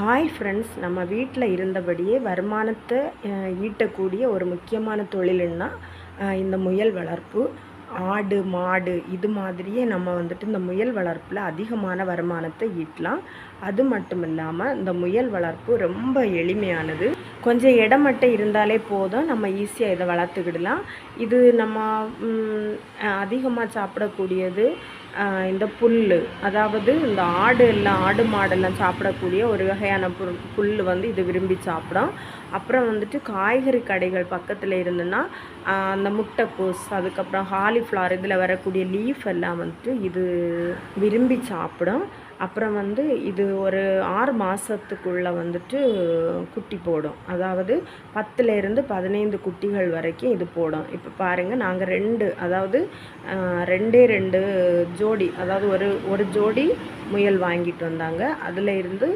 Hi friends நம்ம வீட்டில் இருந்தபடியே வருமானத்தை ஈட்டக்கூடிய ஒரு முக்கியமான தொழிலுன்னா இந்த முயல் வளர்ப்பு. ஆடு மாடு இது மாதிரியே நம்ம வந்துட்டு இந்த முயல் வளர்ப்பில் அதிகமான வருமானத்தை ஈட்டலாம். அது மட்டும் இல்லாமல் இந்த முயல் வளர்ப்பு ரொம்ப எளிமையானது. கொஞ்சம் இடம் மட்டும் இருந்தாலே போதும் நம்ம ஈஸியாக இதை வளர்த்துக்கிடலாம். இது நம்ம அதிகமாக சாப்பிடக்கூடியது இந்த புல் அதாவது இந்த ஆடு எல்லாம் ஆடு மாடெல்லாம் சாப்பிடக்கூடிய ஒரு வகையான புல் புல் வந்து இது விரும்பி சாப்பிடும். அப்புறம் வந்துட்டு காய்கறி கடைகள் பக்கத்தில் இருந்துன்னா அந்த முட்டைக்கோஸ் அதுக்கப்புறம் காலிஃப்ளவர் இதில் வரக்கூடிய லீஃப் எல்லாம் வந்துட்டு இது விரும்பி சாப்பிடும். அப்புறம் வந்து இது ஒரு ஆறு மாதத்துக்குள்ளே வந்துட்டு குட்டி போடும். அதாவது பத்துலேருந்து பதினைந்து குட்டிகள் வரைக்கும் இது போடும். இப்போ பாருங்கள் நாங்கள் ரெண்டு அதாவது ரெண்டே ரெண்டு ஜோடி அதாவது ஒரு ஒரு ஜோடி முயல் வாங்கிட்டு வந்தாங்க. அதில் இருந்து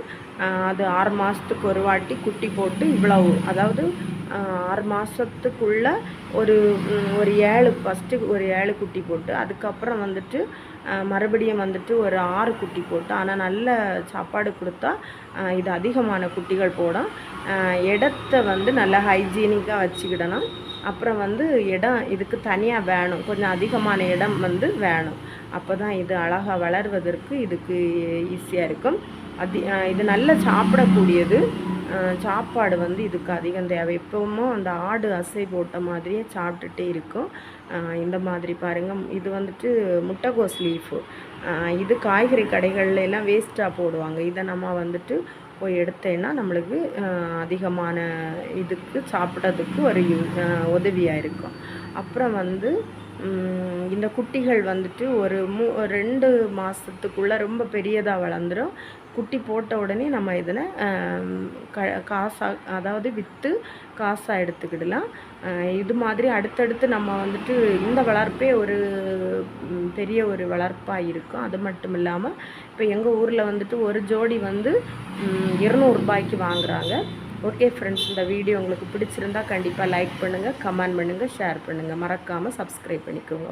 அது ஆறு மாதத்துக்கு ஒரு வாட்டி குட்டி போட்டு இவ்வளவு அதாவது ஆறு மாதத்துக்குள்ள ஒரு ஒரு ஏழு ஃபஸ்ட்டு ஒரு ஏழு குட்டி போட்டு அதுக்கப்புறம் வந்துட்டு மறுபடியும் வந்துட்டு ஒரு ஆறு குட்டி போட்டு ஆனால் நல்ல சாப்பாடு கொடுத்தா இது அதிகமான குட்டிகள் போடும். இடத்த வந்து நல்லா ஹைஜீனிக்காக வச்சுக்கிடணும். அப்புறம் வந்து இடம் இதுக்கு தனியாக வேணும். கொஞ்சம் அதிகமான இடம் வந்து வேணும். அப்போ தான் இது அழகாக வளர்வதற்கு இதுக்கு ஈஸியாக இருக்கும். அதி இது நல்லா சாப்பிடக்கூடியது. சாப்பாடு வந்து இதுக்கு அதிகம் தேவை. எப்பவும் அந்த ஆடு அசை போட்ட மாதிரியே சாப்பிட்டுட்டே இருக்கும். இந்த மாதிரி பாருங்கள் இது வந்துட்டு முட்டைகோஸ் லீஃபு இது காய்கறி கடைகள்ல எல்லாம் வேஸ்ட்டாக போடுவாங்க. இதை நம்ம வந்துட்டு போய் எடுத்தேன்னா நம்மளுக்கு அதிகமான இதுக்கு சாப்பிட்றதுக்கு ஒரு உதவியாக இருக்கும். அப்புறம் வந்து இந்த குட்டிகள் வந்துட்டு ஒரு மூ ரெண்டு மாதத்துக்குள்ளே ரொம்ப பெரியதாக வளர்ந்துடும் குட்டி போட்ட உடனே நம்ம இதில் க காசாக அதாவது விற்று காசாக எடுத்துக்கிடலாம். இது மாதிரி அடுத்தடுத்து நம்ம வந்துட்டு இந்த வளர்ப்பே ஒரு பெரிய ஒரு வளர்ப்பாக இருக்கும். அது மட்டும் இல்லாமல் இப்போ எங்கள் ஊரில் வந்துட்டு ஒரு ஜோடி வந்து இரநூறுபாய்க்கு வாங்குகிறாங்க ஓகே ஃப்ரெண்ட்ஸ் இந்த வீடியோ உங்களுக்கு பிடிச்சிருந்தா கண்டிப்பாக லைக் பண்ணுங்கள் கமெண்ட் பண்ணுங்கள் ஷேர் பண்ணுங்கள் மறக்காமல் சப்ஸ்கிரைப் பண்ணிக்கோங்க.